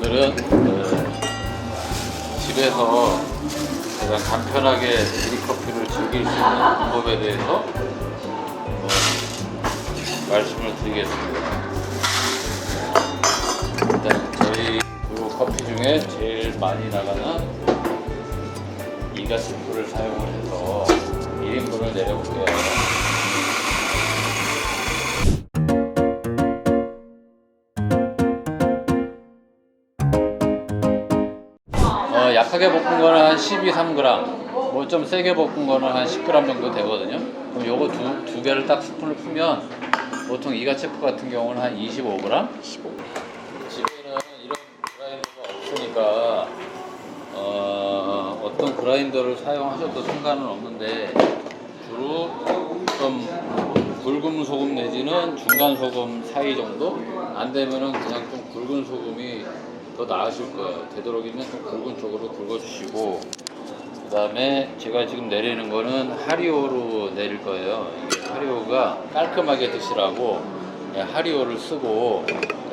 오늘은 그 집에서 가장 간편하게 드립커피를 즐길 수 있는 방법에 대해서 어, 말씀을 드리겠습니다. 일단 저희 그 커피 중에 제일 많이 나가는 이가스프를 사용을 해서 1인분을 내려볼게요. 약하게 볶은 거는 한 12, 3g. 뭐 좀 세게 볶은 거는 한 10g 정도 되거든요. 그럼 요거 두, 두 개를 딱 스푼을 풀면 보통 이가체프 같은 경우는 한 25g? 15. 집에는 이런 그라인더가 없으니까 어, 어떤 그라인더를 사용하셔도 상관은 없는데 주로 좀 굵은 소금 내지는 중간 소금 사이 정도 안 되면은 그냥 좀 굵은 소금이 더 나으실 거예요. 되도록이면 좀 굵은 쪽으로 굵어주시고 그 다음에 제가 지금 내리는 거는 하리오로 내릴 거예요. 하리오가 깔끔하게 드시라고 예, 하리오를 쓰고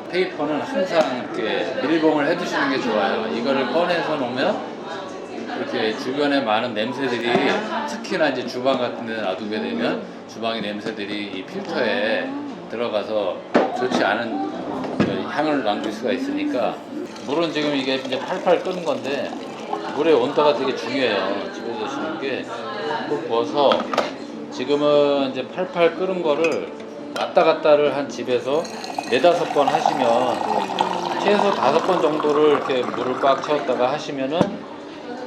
페이퍼는 항상 이렇게 밀봉을 해 두시는 게 좋아요. 이거를 꺼내서 놓으면 이렇게 주변에 많은 냄새들이 특히나 이제 주방 같은 데 놔두게 되면 주방의 냄새들이 이 필터에 들어가서 좋지 않은 그 향을 남길 수가 있으니까 물은 지금 이게 이제 팔팔 끓는 건데 물의 온도가 되게 중요해요. 집에 드시는 게꼭 부어서 지금은 이제 팔팔 끓은 거를 왔다 갔다를 한 집에서 네다섯 번 하시면 최소 다섯 번 정도를 이렇게 물을 꽉 채웠다가 하시면은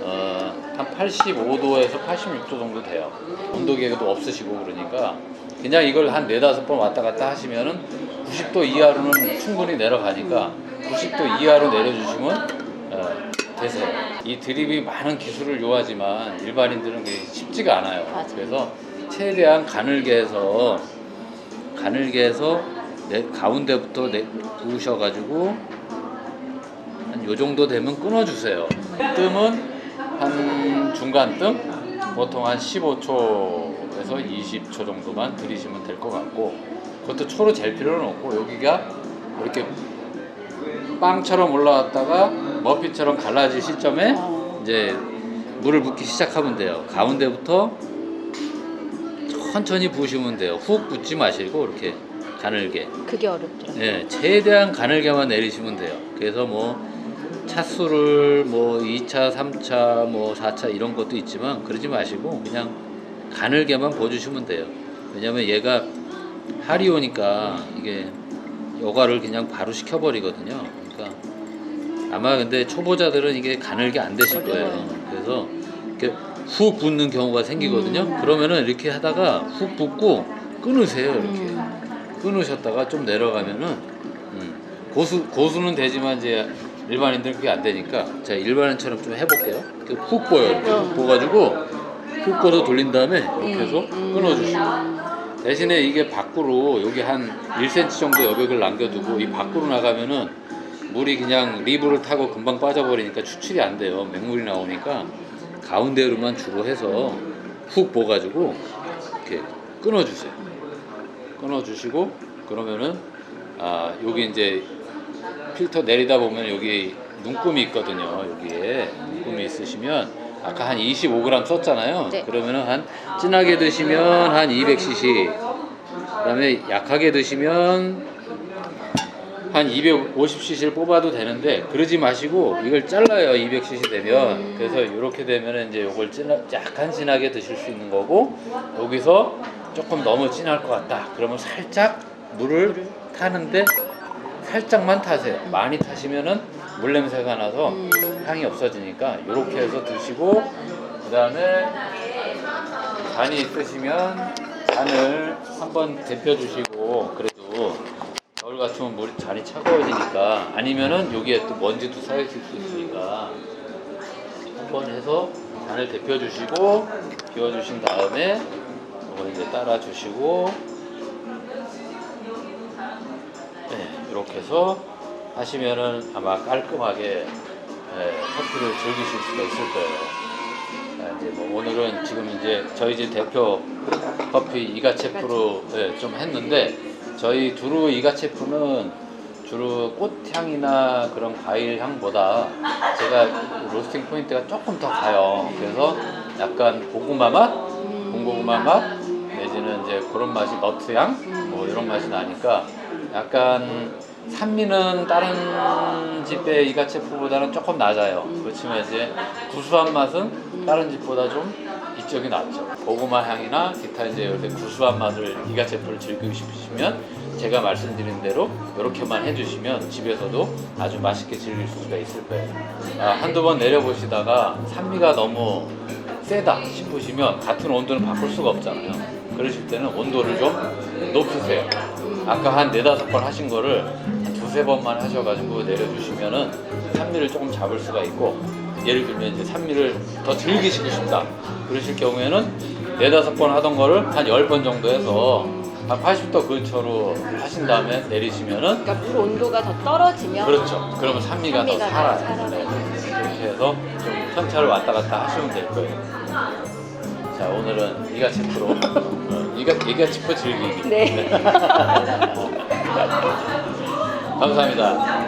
어, 한 85도에서 86도 정도 돼요. 온도계도 없으시고 그러니까 그냥 이걸 한 네다섯 번 왔다 갔다 하시면은 90도 이하로는 충분히 내려가니까 90도 이하로 내려주시면 어, 되세요. 이 드립이 많은 기술을 요하지만 일반인들은 그게 쉽지가 않아요. 그래서 최대한 가늘게 해서 가늘게 해서 내 가운데부터 내 부으셔가지고 한 요 정도 되면 끊어주세요. 뜸은 한 중간 뜸 보통 한 15초에서 20초 정도만 들이시면 될 것 같고 그것도 초로 잴 필요는 없고 여기가 이렇게 빵처럼 올라왔다가 머피처럼 갈라질 시점에 이제 물을 붓기 시작하면 돼요. 가운데부터 천천히 부으시면 돼요. 훅 붓지 마시고 이렇게 가늘게. 그게 어렵죠. 예, 최대한 가늘게만 내리시면 돼요. 그래서 뭐 차수를 뭐 2차, 3차, 뭐 4차 이런 것도 있지만 그러지 마시고 그냥 가늘게만 부어주시면 돼요. 왜냐면 얘가 하리오니까 이게 여과를 그냥 바로 식혀버리거든요. 아마 근데 초보자들은 이게 가늘게 안 되실 거예요. 그래서 이렇게 훅 붓는 경우가 생기거든요. 그러면은 이렇게 하다가 훅 붓고 끊으세요. 이렇게. 끊으셨다가 좀 내려가면은 음, 고수 고수는 되지만 이제 일반인들은 그게 안 되니까 자 일반인처럼 좀 해볼게요. 이렇게 훅 보여 이렇게 훅 보가지고 훅 꺼서 돌린 다음에 이렇게 해서 끊어주시고 대신에 이게 밖으로 여기 한 1cm 정도 여백을 남겨두고 이 밖으로 나가면은 물이 그냥 리브를 타고 금방 빠져버리니까 추출이 안 돼요. 맹물이 나오니까 가운데로만 주로 해서 훅 보가지고 이렇게 끊어주세요. 끊어주시고 그러면은 아 여기 이제 필터 내리다 보면 여기 눈금이 있거든요 여기에 눈금이 있으시면 아까 한 25g 썼잖아요 네. 그러면은 한 진하게 드시면 한 200cc 그다음에 약하게 드시면 한 250cc를 뽑아도 되는데 그러지 마시고 이걸 잘라요 200cc 되면. 그래서 이렇게 되면 이제 이걸 약간 진하게 드실 수 있는 거고 여기서 조금 너무 진할 것 같다. 그러면 살짝 물을 타는데 살짝만 타세요. 많이 타시면은 물 냄새가 나서 향이 없어지니까 이렇게 해서 드시고 그 다음에 잔이 있으시면 잔을 한번 데펴 주시고 겨울 같으면 물이 잔이 차가워지니까 아니면은 여기에 또 먼지도 쌓여 있을 수 있으니까 한번 해서 잔을 데펴 주시고 비워 주신 다음에 이거 이제 따라 주시고 네, 이렇게 해서 하시면은 아마 깔끔하게 예, 커피를 즐기실 수가 있을 거예요. 아, 이제 뭐 오늘은 지금 이제 저희 집 대표 커피 이가체프로 예, 좀 했는데 저희 두루 이가 체프는 주로 꽃향이나 그런 과일 향보다 제가 로스팅 포인트가 조금 더 가요. 그래서 약간 고구마 맛, 군고구마 맛 내지는 이제 그런 맛이 너트 향, 뭐 이런 맛이 나니까 약간 산미는 다른 집의 이가체프보다는 조금 낮아요. 그렇지만 이제 구수한 맛은 다른 집보다 좀 이쪽이 낫죠. 고구마 향이나 기타 이제 이렇게 구수한 맛을 이가체프를 즐기고 싶으시면 제가 말씀드린 대로 이렇게만 해주시면 집에서도 아주 맛있게 즐길 수가 있을 거예요. 아, 한두 번 내려보시다가 산미가 너무 세다 싶으시면 같은 온도는 바꿀 수가 없잖아요. 그러실 때는 온도를 좀 높이세요. 아까 한 네다섯 번 하신 거를 한 두세 번만 하셔가지고 내려주시면은 산미를 조금 잡을 수가 있고 예를 들면 이제 산미를 더 즐기시고 싶다. 그러실 경우에는 네다섯 번 하던 거를 한 열 번 정도 해서 한 80도 근처로 하신 다음에 내리시면은 그러니까 물 온도가 더 떨어지면 그렇죠. 그러면 산미가, 더 산미가 더 살아요. 살아요. 네. 그렇게 해서 좀 편차를 왔다 갔다 하시면 될 거예요. 자, 오늘은 이가 치프로 어, 이가 이가 치프 즐기기. 네. 감사합니다.